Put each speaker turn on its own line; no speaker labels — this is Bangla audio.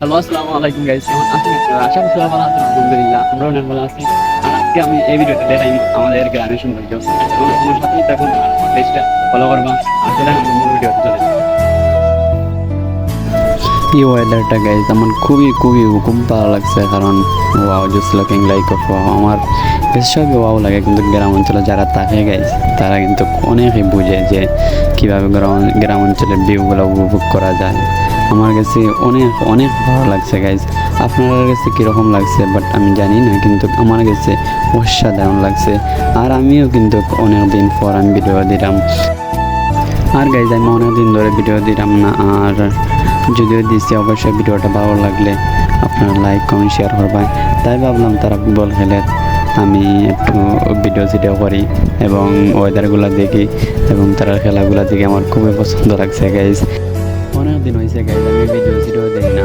আর আজকে আমি এই দেখাই আমাদের আমার আর ফলো মূল ভিডিওতে চলে এই ওয়েদারটা গাইজ আমার খুবই খুবই খুব ভালো লাগছে কারণ wow just looking like of wow আমার বেশ সবই ওয়াও লাগে কিন্তু গ্রাম অঞ্চলে যারা থাকে গাইজ তারা কিন্তু অনেকই বুঝে যে কীভাবে গ্রাম গ্রাম অঞ্চলের ভিউগুলো উপভোগ করা যায় আমার কাছে অনেক অনেক ভালো লাগছে গাইজ আপনার কাছে কীরকম লাগছে বাট আমি জানি না, কিন্তু আমার কাছে অসাধারণ লাগছে। আর আমিও কিন্তু অনেক দিন পর আমি ভিডিও দিলাম। আর গাইজ আমি অনেক দিন ধরে ভিডিও দিলাম না, আর যদিও দিচ্ছি অবশ্যই ভিডিওটা ভালো লাগলে আপনারা লাইক কমেন্ট শেয়ার করবেন। তাই ভাবলাম, তারা ফুটবল খেলে আমি একটু ভিডিও সিডিও করি এবং ওয়েদারগুলো দেখি এবং তারা খেলাগুলো দেখে আমার খুবই পছন্দ লাগছে গাইজ অনেক দিন হয়েছে গাইজ আমি ভিডিও সিডিও দেখি না